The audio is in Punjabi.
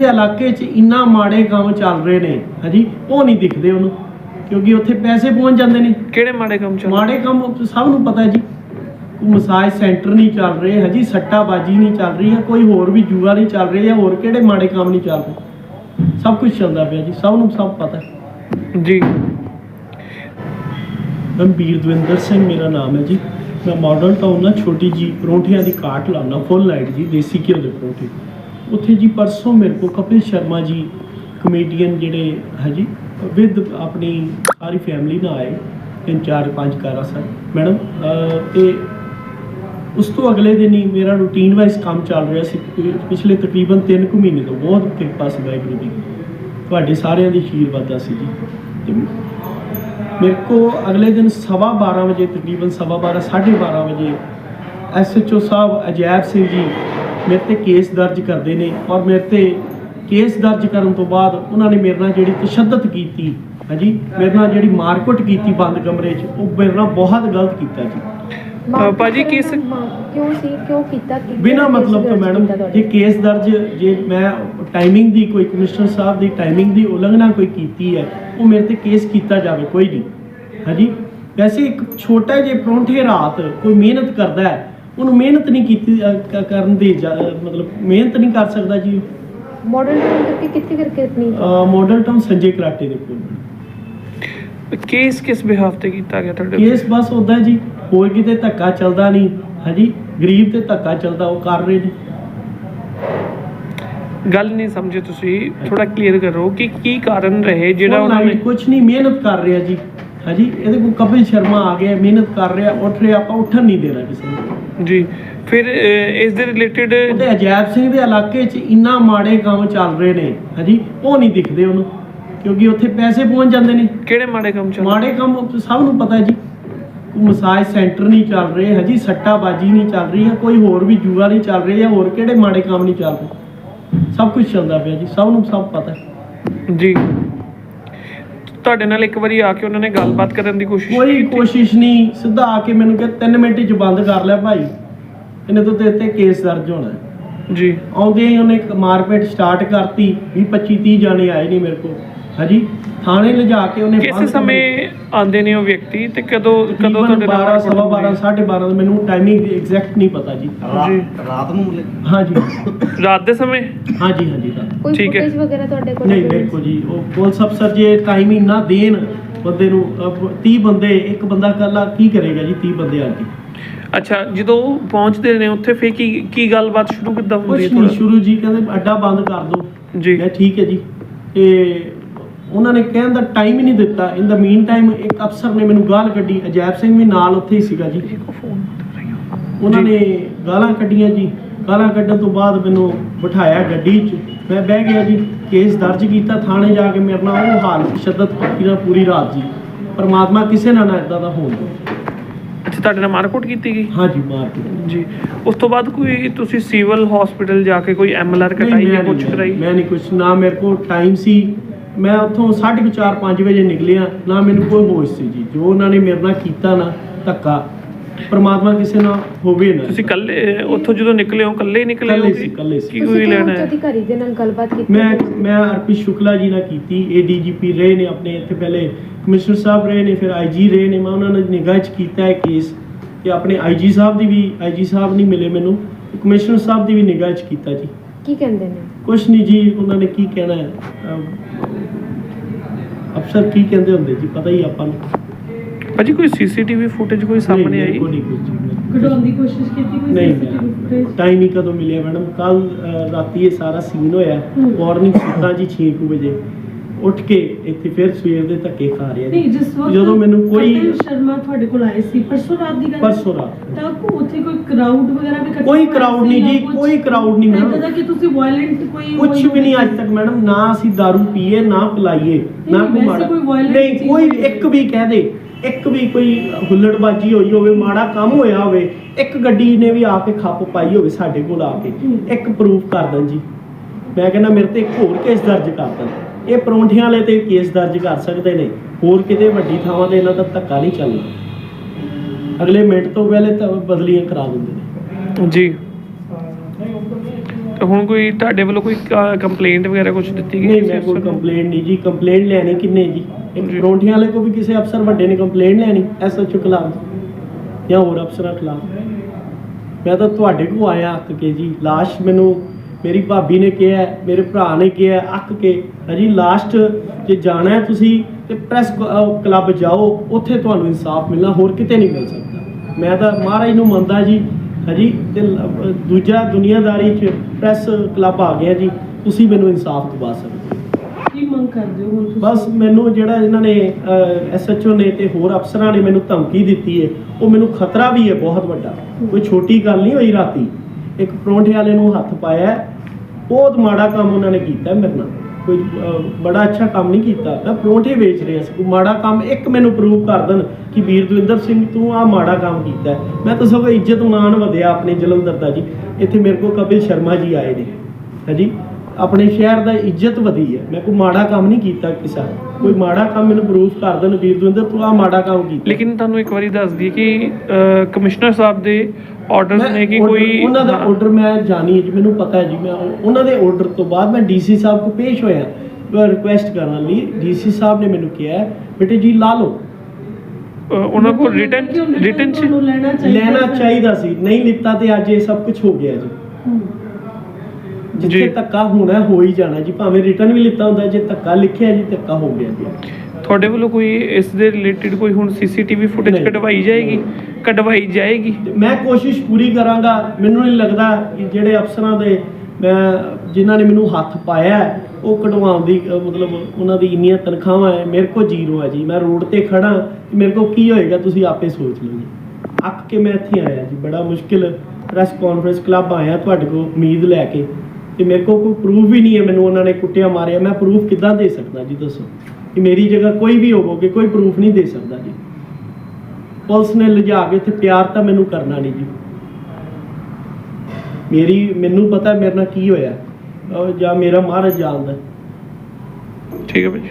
ਦੇ ਇਲਾਕੇ 'ਚ ਇੰਨਾ ਮਾੜੇ ਕੰਮ ਚੱਲ ਰਹੇ ਨੇ ਹਾਂਜੀ ਉਹ ਨਹੀਂ ਦਿਖਦੇ ਉਹਨੂੰ ਕਿਉਂਕਿ ਉੱਥੇ ਪੈਸੇ ਪਹੁੰਚ ਜਾਂਦੇ ਨੇ। ਕਿਹੜੇ ਮਾੜੇ ਕੰਮ ਚੱਲ ਮਾੜੇ ਕੰਮ ਸਭ ਨੂੰ ਪਤਾ ਹੈ ਜੀ। ਮਸਾਜ ਸੈਂਟਰ ਨਹੀਂ ਚੱਲ ਰਹੇ ਹਜੀ ਸੱਟਾਬਾਜੀ ਨਹੀਂ ਚੱਲ ਰਹੀ ਹੈ ਕੋਈ ਹੋਰ ਵੀ ਜੂਆ ਨਹੀਂ ਚੱਲ ਰਹੀ ਹੈ ਹੋਰ ਕਿਹੜੇ ਮਾੜੇ ਕੰਮ ਨਹੀਂ ਚੱਲ ਰਹੇ। ਸਭ ਕੁਝ ਚੱਲਦਾ ਪਿਆ ਜੀ ਸਭ ਨੂੰ ਸਭ ਪਤਾ ਹੈ। ਜੀ। ਗੰਭੀਰ ਦਵਿੰਦਰ ਸਿੰਘ ਮੇਰਾ ਨਾਮ ਹੈ ਜੀ। ਮੈਂ ਮਾਡਲ ਟਾਊਨ ਨਾਲ ਛੋਟੀ ਜੀ ਪਰੌਂਠਿਆਂ ਦੀ ਕਾਟ ਲਾਉਣਾ ਫੁੱਲ ਲਾਈਟ ਜੀ ਦੇਸੀ ਘਿਓ ਦੇ ਪਰੌਂਠੇ। ਉੱਥੇ ਜੀ ਪਰਸੋਂ ਮੇਰੇ ਕੋ ਕਪਿਲ ਸ਼ਰਮਾ ਜੀ ਕਮੇਡੀਅਨ ਜਿਹੜੇ ਹੈ ਜੀ ਵਿਦ ਆਪਣੀ ਸਾਰੀ ਫੈਮਿਲੀ ਨਾਲ ਆਏ ਤਿੰਨ ਚਾਰ ਪੰਜ ਕਾਰਾਂ ਸਨ ਮੈਡਮ ਅਹ, ਤੇ ਉਸ ਤੋਂ ਅਗਲੇ ਦਿਨ ਹੀ ਮੇਰਾ ਰੂਟੀਨ ਵਾਈਜ਼ ਕੰਮ ਚੱਲ ਰਿਹਾ ਸੀ। ਪਿਛਲੇ ਤਕਰੀਬਨ 3 ਕੁ ਮਹੀਨੇ ਤੋਂ ਬਹੁਤ ਕਿਰਪਾ ਸੀ ਵਾਹਿਗੁਰੂ ਦੀ। ਤੁਹਾਡੇ ਸਾਰਿਆਂ ਦੀ ਅਸ਼ੀਰਵਾਦਾਂ ਸੀ ਜੀ। ਤੇ ਮੇਰੇ ਕੋ ਅਗਲੇ ਦਿਨ ਸਵਾ 12 ਵਜੇ ਤਕਰੀਬਨ ਸਵਾ 12 12:30 ਵਜੇ ਐਸਐਚਓ ਸਾਹਿਬ ਅਜੈਬ ਸਿੰਘ ਜੀ ਮੇਰੇ ਤੇ ਕੇਸ ਦਰਜ ਕਰਦੇ ਨੇ ਔਰ ਮੇਰੇ ਤੇ ਕੇਸ ਦਰਜ ਕਰਨ ਤੋਂ ਬਾਅਦ ਉਹਨਾਂ ਨੇ ਮੇਰੇ ਨਾਲ ਜਿਹੜੀ ਤਸ਼ੱਦਦ ਕੀਤੀ ਹਾਂਜੀ ਮੇਰੇ ਨਾਲ ਜਿਹੜੀ ਮਾਰਕੁੱਟ ਕੀਤੀ ਬੰਦ ਕਮਰੇ 'ਚ ਉਹ ਮੇਰੇ ਨਾਲ ਬਹੁਤ ਗਲਤ ਕੀਤਾ ਜੀ। ਭਾਜੀ ਕਿਸ- ਕਿਉਂ ਸੀ? ਕਿਉਂ ਕੀਤਾ? ਕਿ ਬਿਨਾ ਮਤਲਬ ਤੋਂ ਮੈਡਮ ਜੇ ਕੇਸ ਦਰਜ ਜੇ ਮੈਂ ਟਾਈਮਿੰਗ ਦੀ ਕੋਈ ਕਮਿਸ਼ਨਰ ਸਾਹਿਬ ਦੀ ਟਾਈਮਿੰਗ ਦੀ ਉਲੰਘਣਾ ਕੋਈ ਕੀਤੀ ਹੈ ਉਹ ਮੇਰੇ ਤੇ ਕੇਸ ਕੀਤਾ ਜਾਵੇ ਕੋਈ ਨਹੀਂ ਹਾਂਜੀ। ਵੈਸੇ ਇੱਕ ਛੋਟਾ ਜਿਹੇ ਪਰੌਂਠੇ ਰਾਤ ਕੋਈ ਮਿਹਨਤ ਕਰਦਾ ਹੈ ਉਹਨੂੰ ਮਿਹਨਤ ਨਹੀਂ ਕੀਤੀ ਅ, ਕ- ਕਰਨ ਦੀ ਜਾ- ਮਤਲਬ ਮਿਹਨਤ ਨਹੀਂ ਕਰ ਸਕਦਾ ਜੀ ਮਾਡਲ ਟਾਊਨ ਕਰਕੇ ਕਿੱਥੇ ਕਰਕੇ ਇਤਨੀ ਮਾਡਲ ਟਾਊਨ ਸੰਜੇ ਕਰਾਟੇ ਦੇ ਕੋਲ। ਕੇਸ ਕਿਸ ਬਿਹਾਫ ਤੇ ਕੀਤਾ ਗਿਆ ਤੁਹਾਡੇ ਕੇਸ ਬਸ ਉਦਾਂ ਜੀ ਹੋਰ ਕਿਤੇ ਧੱਕਾ ਚੱਲਦਾ ਨਹੀਂ। ਹਾਂਜੀ ਗਰੀਬ ਤੇ ਧੱਕਾ ਚੱਲਦਾ ਉਹ ਕਰ ਰਹੇ ਨੇ। ਗੱਲ ਨਹੀਂ ਸਮਝੇ ਤੁਸੀਂ ਥੋੜਾ ਕਲੀਅਰ ਕਰੋ ਕਿ ਕੀ ਕਾਰਨ ਰਹੇ ਜਿਹੜਾ ਉਹਨਾਂ ਨੇ ਕੁਝ ਨਹੀਂ ਮਿਹਨਤ ਕਰ ਰਿਹਾ ਜੀ। ਹਾਂਜੀ ਇਹਦੇ ਕੋਲ ਕਪਿਲ ਸ਼ਰਮਾ ਆ ਗਿਆ ਮਿਹਨਤ ਕਰ ਰਿਹਾ ਉੱਠ ਰਿਹਾ ਆਪਾਂ ਉੱਠਣ ਨਹੀਂ ਦੇਣਾ ਕਿਸੇ ਨੂੰ। ਜੀ ਫਿਰ ਇਸ ਦੇ ਰਿਲੇਟਡ ਉਹਦੇ ਅਜੈਬ ਸਿੰਘ ਦੇ ਇਲਾਕੇ 'ਚ ਇੰਨਾ ਮਾੜੇ ਕੰਮ ਚੱਲ ਰਹੇ ਨੇ ਹਾਂਜੀ ਉਹ ਨਹੀਂ ਦਿਖਦੇ ਉਹਨੂੰ ਕਿਉਂਕਿ ਉੱਥੇ ਪੈਸੇ ਪਹੁੰਚ ਜਾਂਦੇ ਨੇ। ਕਿਹੜੇ ਮਾੜੇ ਕੰਮ ਚੱਲ ਮਾੜੇ ਕੰਮ ਸਭ ਨੂੰ ਪਤਾ ਹੈ ਜੀ। ਮਸਾਜ ਸੈਂਟਰ ਨਹੀਂ ਚੱਲ ਰਹੇ ਹਜੀ ਸੱਟਾਬਾਜੀ ਨਹੀਂ ਚੱਲ ਰਹੀ ਹੈ ਕੋਈ ਹੋਰ ਵੀ ਜੂਆ ਨਹੀਂ ਚੱਲ ਰਹੀ ਹੈ ਹੋਰ ਕਿਹੜੇ ਮਾੜੇ ਕੰਮ ਨਹੀਂ ਚੱਲ ਰਹੇ। ਸਭ ਕੁਝ ਚੱਲਦਾ ਪਿਆ ਜੀ ਸਭ ਨੂੰ ਸਭ ਪਤਾ ਹੈ। ਜੀ। ਤੁਹਾਡੇ ਨਾਲ ਇੱਕ ਵਾਰੀ ਆ ਕੇ ਉਹਨਾਂ ਨੇ ਗੱਲਬਾਤ ਕਰਨ ਦੀ ਕੋਸ਼ਿਸ਼ ਕੋਈ ਕੀਤੀ? ਕੋਸ਼ਿਸ਼ ਨਹੀਂ ਸਿੱਧਾ ਆ ਕੇ ਮੈਨੂੰ ਕਿਹਾ 3 ਮਿੰਟ ਚ ਬੰਦ ਕਰ ਲਿਆ ਭਾਈ। ਇਹਨੇ ਤੋਂ ਤੇਰੇ ਤੇ ਕੇਸ ਦਰਜ ਹੋਣਾ। ਜੀ। ਆਉਂਦੇ ਹੀ ਉਹਨੇ ਇੱਕ ਮਾਰਪੀਟ ਸਟਾਰਟ ਕਰਤੀ 20 25 30 ਜਾਣੇ ਆਏ ਨਹੀਂ ਮੇਰੇ ਕੋਲ। ਹਾਂਜੀ? ਥਾਣੇ ਲਿਜਾ ਕੇ ਉਹਨੇ ਕਿਸੇ ਸਮੇਂ ਆਉਂਦੇ ਨੇ ਉਹ ਵਿਅਕਤੀ ਤੇ ਕਦੋਂ ਕਦੋਂ ਤੁਹਾਡੇ 12 ਸਵਾ 12 12:30 ਦਾ ਮੈਨੂੰ ਟਾਈਮਿੰਗ ਐਗਜ਼ੈਕਟ ਨਹੀਂ ਪਤਾ ਜੀ। ਜੀ ਰਾਤ ਨੂੰ ਮਿਲੇ ਹਾਂਜੀ। ਰਾਤ ਦੇ ਸਮੇਂ? ਹਾਂਜੀ ਹਾਂਜੀ ਕੋਈ ਠੀਕ ਹੈ। ਫੁਟੇਜ ਵਗੈਰਾ ਤੁਹਾਡੇ ਕੋਲ ਨਹੀਂ ਮੇਰੇ ਕੋਲ ਜੀ ਉਹ ਪੁਲਿਸ ਅਫਸਰ ਜੇ ਟਾਈਮ ਹੀ ਨਾ ਦੇਣ ਬੰਦੇ ਨੂੰ 30 ਬੰਦੇ ਇੱਕ ਬੰਦਾ ਇਕੱਲਾ ਕੀ ਕਰੇਗਾ ਜੀ 30 ਬੰਦੇ ਆ ਕੇ? ਅੱਛਾ ਜਦੋਂ ਪਹੁੰਚਦੇ ਨੇ ਉੱਥੇ ਫੇਰ ਕੀ ਕੀ ਗੱਲਬਾਤ ਸ਼ੁਰੂ ਕਿੱਦਾਂ ਹੁੰਦੀ ਹੈ ਸ਼ੁਰੂ ਜੀ ਕਹਿੰਦੇ ਅੱਡਾ ਬੰਦ ਕਰ ਦਿਓ। ਜੀ। ਮੈਂ ਠੀਕ ਹੈ ਜੀ। ਤੇ ਉਹਨਾਂ ਨੇ ਕਹਿਣ ਦਾ ਟਾਈਮ ਹੀ ਨਹੀਂ ਦਿੱਤਾ। ਇਨ ਦਾ ਮੀਨ ਟਾਈਮ ਇੱਕ ਅਫਸਰ ਨੇ ਮੈਨੂੰ ਗਾਲ ਕੱਢੀ। ਅਜੈਬ ਸਿੰਘ ਵੀ ਨਾਲ ਉੱਥੇ ਹੀ ਸੀਗਾ ਜੀ। ਉਹਨਾਂ। ਨੇ ਗਾਲਾਂ ਕੱਢੀਆਂ ਜੀ। ਗਾਲਾਂ ਕੱਢਣ ਤੋਂ ਬਾਅਦ ਮੈਨੂੰ ਬਿਠਾਇਆ ਗੱਡੀ 'ਚ। ਮੈਂ ਬਹਿ ਗਿਆ ਜੀ। ਕੇਸ ਦਰਜ ਕੀਤਾ। ਥਾਣੇ ਜਾ ਕੇ ਮੇਰੇ ਨਾਲ ਉਹ ਹਾਲ ਸ਼ਿੱਦਤ ਪੱਕੀ ਨਾਲ ਪੂਰੀ ਰਾਤ ਜੀ। ਪਰਮਾਤਮਾ ਕਿਸੇ ਨਾਲ ਨਾ ਇਦਾਂ ਦਾ ਹੋਣ ਦੇ ਅੱਛਾ ਤੁਹਾਡੇ ਨਾਲ ਮਾਰਕੁੱਟ ਕੀਤੀ ਗਈ? ਹਾਂਜੀ ਮਾਰ ਕੇ ਜੀ। ਉਸ ਤੋਂ ਬਾਅਦ ਕੋਈ ਤੁਸੀਂ ਸਿਵਲ ਹਸਪੀਟਲ ਜਾ ਕੇ ਕੋਈ ਐਮਐਲਆਰ ਕਟਾਈ ਜਾਂ ਕੁਝ ਕਰਾਈ? ਮੈਂ ਨਹੀਂ ਕੁਝ ਨਾ ਮੇਰੇ ਕੋਲ ਟਾਈਮ ਸੀ। ਮੈਂ ਉੱਥੋਂ 4:30 5 ਵਜੇ ਨਿਕਲਿਆ। ਨਾ ਮੈਨੂੰ ਕੋਈ ਹੋਸ਼ ਸੀ ਜੀ। ਜੋ ਉਹਨਾਂ ਨੇ ਮੇਰੇ ਨਾਲ ਕੀਤਾ ਨਾ ਧੱਕਾ। ਪ੍ਰਮਾਤਮਾ ਕਿਸੇ ਨਾਲ ਹੋਵੇ ਨਾ। ਤੁਸੀਂ ਕੱਲੇ ਉੱਥੋਂ ਜਦੋਂ ਨਿਕਲੇ ਹੋ ਕੱਲੇ ਹੀ ਨਿਕਲੇ ਹੋ ਸੀ, ਇਕੱਲੇ ਸੀ। ਕੀ ਕੋਈ ਲੈਣਾ ਹੈ? ਅਧਿਕਾਰੀ ਦੇ ਨਾਲ ਗੱਲਬਾਤ ਕੀਤੀ ਮੈਂ ਮੈਂ ਅਰਪੀ ਸ਼ੁਕਲਾ ਜੀ ਨਾਲ ਕੀਤੀ। ਏਡੀਜੀਪੀ ਰਹੇ ਨੇ ਆਪਣੇ ਇੱਥੇ ਪਹਿਲੇ। ਕਮਿਸ਼ਨਰ ਸਾਹਿਬ ਰਹੇ ਨੇ ਫਿਰ ਆਈਜੀ ਰਹੇ ਨੇ। ਮੈਂ ਉਹਨਾਂ ਨੇ ਨਿਗਾਹ 'ਚ ਕੀਤਾ ਹੈ ਕੇਸ। ਤੇ ਆਪਣੇ ਆਈਜੀ ਸਾਹਿਬ ਦੀ ਵੀ ਆਈਜੀ ਸਾਹਿਬ ਨਹੀਂ ਮਿਲੇ ਮੈਨੂੰ। ਕਮਿਸ਼ਨਰ ਸਾਹਿਬ ਦੀ ਵੀ ਨਿਗਾਹ 'ਚ ਕੀਤਾ ਜੀ। ਕੀ ਕਹਿੰਦੇ ਨੇ? ਕੁਛ ਨਹੀਂ ਜੀ ਉਹਨਾਂ ਨੇ ਕੀ ਕਹਿਣਾ ਹੈ? ਅਫਸਰ ਕੀ ਕਹਿੰਦੇ ਹੁੰਦੇ ਜੀ ਪਤਾ ਹੀ ਆਪਾਂ ਨੂੰ ਭਾਜੀ ਕੋਈ ਸੀਸੀਟੀਵੀ ਫੁਟੇਜ ਕੋਈ ਸਾਹਮਣੇ ਆਈ। ਕਢਾਉਣ ਦੀ ਕੋਸ਼ਿਸ਼ ਕੀਤੀ ਕੋਈ ਨਹੀਂ? ਟਾਈਮ ਹੀ ਕਦੋਂ ਮਿਲਿਆ ਮੈਡਮ ਕੱਲ ਰਾਤੀ ਇਹ ਸਾਰਾ ਸੀਨ ਹੋਇਆ। ਮਾਰਨਿੰਗ ਸੁੱਤਾ ਜੀ 6 ਵਜੇ ਉੱਠ ਕੇ ਇੱਥੇ ਫਿਰ ਸਵੇਰ ਦੇ ਧੱਕੇ ਖਾ ਰਿਹਾ ਨਹੀਂ ਜੀ ਜਿਸ ਵਕਤ ਜਦੋਂ ਮੈਨੂੰ ਕੋਈ ਕਪਿਲ ਸ਼ਰਮਾ ਤੁਹਾਡੇ ਕੋਲ ਆਏ ਸੀ ਪਰਸੋਂ ਰਾਤ ਦੀ ਗੱਲ? ਪਰਸੋਂ ਰਾਤ ਤਾਂ ਉੱਥੇ ਕੋਈ ਕਰਾਊਡ ਵਗੈਰਾ ਵੀ ਕੋਈ ਸੀ ਨਹੀਂ ਜਾਂ? ਕੋਈ crowd ਨਹੀਂ ਮੈਡਮ। ਏਦਾਂ ਦਾ ਕਿ ਤੁਸੀਂ ਵਾਇਲੈਂਟ ਕੋਈ ਕੁਝ ਵੀ ਨਹੀਂ ਅੱਜ ਤੱਕ ਮੈਡਮ ਨਾ ਅਸੀਂ दारू ਪੀਏ ਨਾ ਪਿਲਾਈਏ ਨਾ ਕੋਈ ਮਾੜਾ ਨਹੀਂ ਕੋਈ। ਇੱਕ ਵੀ ਕਹਿ ਦੇ ਇੱਕ ਵੀ ਕੋਈ ਹੁੱਲੜਬਾਜੀ ਹੋਈ ਹੋਵੇ ਮਾੜਾ ਕੰਮ ਹੋਇਆ ਹੋਵੇ ਇੱਕ ਗੱਡੀ ਨੇ ਵੀ ਆ ਕੇ ਖੱਪ ਪਾਈ ਹੋਵੇ ਸਾਡੇ ਕੋਲ ਆ ਕੇ। ਇੱਕ ਪ੍ਰੂਫ ਕਰ ਦੇਣ ਜੀ ਮੈਂ ਕਹਿੰਦਾ ਮੇਰੇ ਤੇ ਇੱਕ ਹੋਰ ਕੇਸ ਦਰਜ ਕਰ ਦੇਣ ਇਹ ਪਰੌਂਠਿਆਂ ਵਾਲੇ ਤੇ ਕੇਸ ਦਰਜ ਕਰ ਸਕਦੇ ਨੇ। ਹੋਰ ਕਿਤੇ ਵੱਡੀ ਥਾਵਾਂ ਤੇ ਇਹਨਾਂ ਦਾ ਧੱਕਾ ਨਹੀਂ ਚੱਲਣਾ। ਅਗਲੇ ਮਿੰਟ ਤੋਂ ਪਹਿਲੇ ਤਾਂ ਬਦਲੀਆਂ ਕਰਾ ਦਿੰਦੇ ਨੇ। ਜੀ। ਹੁਣ ਕੋਈ ਤੁਹਾਡੇ ਵੱਲੋਂ ਕੋਈ ਕੰਪਲੇਂਟ ਵਗੈਰਾ ਕੁਝ ਦਿੱਤੀ ਗਈ ਨਹੀਂ ਮੈਂ ਕੋਈ? ਕੰਪਲੇਂਟ ਨਹੀਂ ਜੀ। ਕੰਪਲੇਂਟ ਲੈਣੀ ਕਿੰਨੇ ਜੀ। ਪਰੌਂਠਿਆਂ ਵਾਲੇ ਕੋ ਵੀ ਕਿਸੇ ਅਫਸਰ ਵੱਡੇ ਨੇ ਕੰਪਲੇਂਟ ਲੈਣੀ ਐਸਐਚਓ ਖਿਲਾਫ ਜਾਂ ਹੋਰ ਅਫਸਰਾਂ ਖਿਲਾਫ? ਮੈਂ ਤਾਂ ਤੁਹਾਡੇ ਕੋ ਆਇਆ ਅੱਕ ਕੇ ਜੀ। ਲਾਸਟ ਮੈਨੂੰ ਮੇਰੀ ਭਾਬੀ ਨੇ ਕਿਹਾ ਮੇਰੇ ਭਰਾ ਨੇ ਕਿਹਾ ਅੱਕ ਕੇ ਹਜੀ ਲਾਸਟ ਜੇ ਜਾਣਾ ਹੈ ਤੁਸੀਂ ਤੇ ਪ੍ਰੈਸ ਕਲੱਬ ਜਾਓ ਉੱਥੇ ਤੁਹਾਨੂੰ ਇਨਸਾਫ ਮਿਲਣਾ ਹੋਰ ਕਿਤੇ ਨਹੀਂ ਮਿਲ ਸਕਦਾ। ਮੈਂ ਤਾਂ ਮਹਾਰਾਜ ਨੂੰ ਮੰਨਦਾ ਜੀ ਹਜੀ ਤੇ ਦੂਜਾ ਦੁਨੀਆਦਾਰੀ 'ਚ ਪ੍ਰੈਸ ਕਲੱਬ ਆ ਗਿਆ ਜੀ ਤੁਸੀਂ ਮੈਨੂੰ ਇਨਸਾਫ ਦਿਵਾ ਸਕਦੇ ਹੋ। ਕੀ ਮੰਗ ਕਰਦੇ ਹੋ ਬਸ ਮੈਨੂੰ ਜਿਹੜਾ ਇਹਨਾਂ ਨੇ ਐਸਐਚਓ ਨੇ ਤੇ ਹੋਰ ਅਫਸਰਾਂ ਨੇ ਮੈਨੂੰ ਧਮਕੀ ਦਿੱਤੀ ਹੈ ਉਹ ਮੈਨੂੰ ਖਤਰਾ ਵੀ ਹੈ ਬਹੁਤ ਵੱਡਾ। ਕੋਈ ਛੋਟੀ ਗੱਲ ਨਹੀਂ ਹੋਈ ਰਾਤੀ। ਇੱਕ ਪਰੌਂਠੇ ਵਾਲੇ ਨੂੰ ਹੱਥ ਪਾਇਆ ਬਹੁਤ ਮਾੜਾ ਕੰਮ ਉਹਨਾਂ ਨੇ ਕੀਤਾ ਮੇਰੇ ਨਾਲ। ਕੋਈ ਬੜਾ ਅੱਛਾ ਕੰਮ ਨਹੀਂ ਕੀਤਾ। ਮੈਂ ਪਰੌਂਠੇ ਵੇਚ ਰਿਹਾ ਸੀ ਮਾੜਾ ਕੰਮ ਇੱਕ ਮੈਨੂੰ ਪ੍ਰੂਵ ਕਰ ਦੇਣ ਕਿ ਵੀਰ ਦਵਿੰਦਰ ਸਿੰਘ, ਤੂੰ ਆ ਮਾੜਾ ਕੰਮ ਕੀਤਾ ਮੈਂ ਤਾਂ ਸਗੋਂ ਇੱਜ਼ਤ ਮਾਣ ਵਧਿਆ ਆਪਣੇ ਜਲੰਧਰ ਦਾ ਜੀ। ਇੱਥੇ ਮੇਰੇ ਕੋਲ ਕਪਿਲ ਸ਼ਰਮਾ ਜੀ ਆਏ ਨੇ। ਹਾਂਜੀ ਆਪਣੇ ਸ਼ਹਿਰ ਦਾ ਇੱਜ਼ਤ ਵਧੀ ਹੈ। ਮੈਂ ਕੋਈ ਮਾੜਾ ਕੰਮ ਨਹੀਂ ਕੀਤਾ ਕਿਸੇ ਕੋਈ ਮਾੜਾ ਕੰਮ ਮੈਨੂੰ ਪ੍ਰੂਫ ਕਰ ਦੇਣ, ਵੀਰ ਦਵਿੰਦਰ ਤੂੰ ਆ ਮਾੜਾ ਕੰਮ ਕੀਤਾ। ਲੇਕਿਨ ਤੁਹਾਨੂੰ ਇੱਕ ਵਾਰੀ ਦੱਸ ਦਈਏ ਕਿ ਕਮਿਸ਼ਨਰ ਸਾਹਿਬ ਦੇ ਆਰਡਰਸ ਮੈਂ ਨੇ ਕਿ ਕੋਈ ਉਹਨਾਂ ਦਾ ਆਰਡਰ ਮੈਂ ਜਾਣੀ ਹੈ ਜੀ ਮੈਨੂੰ ਪਤਾ ਹੈ ਜੀ ਮੈਂ ਉਹ- ਉਹਨਾਂ ਦੇ ਆਰਡਰ ਤੋਂ ਬਾਅਦ ਮੈਂ ਡੀਸੀ ਸਾਹਿਬ ਕੋ ਪੇਸ਼ ਹੋਇਆ ਰਿਕੁਐਸਟ ਕਰਨ ਲਈ ਡੀਸੀ ਸਾਹਿਬ ਨੇ ਮੈਨੂੰ ਕਿਹਾ ਹੈ, ਬੇਟੇ ਜੀ ਲਾ ਲਓ ਉਹਨਾਂ ਕੋਲ ਰਿਟਰਨ ਕਿ ਰਿਟਰਨ ਤੁਹਾਨੂੰ ਲੈਣਾ ਚਾਹੀਦਾ ਲੈਣਾ ਸੀ। ਚਾਹੀਦਾ ਸੀ ਨਹੀਂ ਲਿੱਤਾ ਤੇ ਅੱਜ ਇਹ ਸਭ ਕੁਝ ਹੋ ਗਿਆ ਜੀ। ਜਿੱਥੇ। ਧੱਕਾ ਹੋਣਾ ਹੈ, ਹੋ ਜਾਣਾ ਜੀ ਭਾਵੇਂ ਰਿਟਰਨ ਵੀ ਲਿੱਤਾ ਹੁੰਦਾ ਜੇ ਧੱਕਾ ਲਿਖਿਆ ਜੀ ਧੱਕਾ ਹੋ ਗਿਆ ਜੀ ਤੁਹਾਡੇ ਵੱਲੋਂ ਕੋਈ ਇਸ ਦੇ ਰਿਲੇਟਡ ਕੋਈ ਹੁਣ ਸੀਸੀਟੀਵੀ ਫੁਟੇਜ ਨਹੀਂ। ਕਢਵਾਈ ਜਾਏਗੀ? ਕਢਵਾਈ ਜਾਏਗੀ? ਤੇ ਮੈਂ ਕੋਸ਼ਿਸ਼ ਪੂਰੀ ਕਰਾਂਗਾ ਮੈਨੂੰ ਨਹੀਂ ਲੱਗਦਾ ਕਿ ਜਿਹੜੇ ਅਫਸਰਾਂ ਦੇ ਮੈਂ ਜਿਨ੍ਹਾਂ ਨੇ ਮੈਨੂੰ ਹੱਥ ਪਾਇਆ ਹੈ, ਉਹ ਕਢਵਾਉਣ ਦੀ ਅਹ, ਮਤਲਬ ਉਹਨਾਂ ਦੀ ਇੰਨੀਆਂ ਤਨਖਾਹਾਂ ਹੈ ਮੇਰੇ ਕੋਲ ਜ਼ੀਰੋ ਹੈ ਜੀ। ਮੈਂ ਰੋਡ ਤੇ ਖੜਾ ਤੇ ਮੇਰੇ ਕੋਲ ਕੀ ਹੋਏਗਾ ਤੁਸੀਂ ਆਪੇ ਸੋਚ ਲਓ ਜੀ। ਅੱਕ ਕੇ ਮੈਂ ਇੱਥੇ ਆਇਆ ਜੀ ਬੜਾ ਮੁਸ਼ਕਿਲ ਪ੍ਰੈਸ ਕਾਨਫਰੰਸ ਕਲੱਬ ਆਇਆ ਤੁਹਾਡੇ ਕੋਲ ਉਮੀਦ ਲੈ ਕੇ ਤੇ ਮੇਰੇ ਕੋਲ ਕੋਈ ਪ੍ਰੂਫ ਵੀ ਨਹੀਂ ਹੈ ਮੈਨੂੰ ਉਹਨਾਂ ਨੇ ਕੁੱਟਿਆ ਮਾਰਿਆ। ਮੈਂ ਪ੍ਰੂਫ ਕਿੱਦਾਂ ਦੇ ਸਕਦਾ ਜੀ ਦੱਸੋ? ਕਿ ਮੇਰੀ ਜਗ੍ਹਾ ਕੋਈ ਵੀ ਹੋਵੋਗੇ, ਕੋਈ ਪ੍ਰੂਫ ਨਹੀਂ ਦੇ ਸਕਦਾ ਜੀ। ਪੁਲਿਸ ਨੇ ਲਿਜਾ ਕੇ ਇੱਥੇ ਪਿਆਰ ਤਾਂ ਮੈਨੂੰ ਕਰਨਾ ਨਹੀਂ ਜੀ। ਮੇਰੀ, ਮੈਨੂੰ ਪਤਾ ਮੇਰੇ ਨਾਲ ਕੀ ਹੋਇਆ। ਜਾਂ ਮੇਰਾ ਮਹਾਰਾਜ ਜਾਣਦਾ। ਠੀਕ ਹੈ ਭਾਜੀ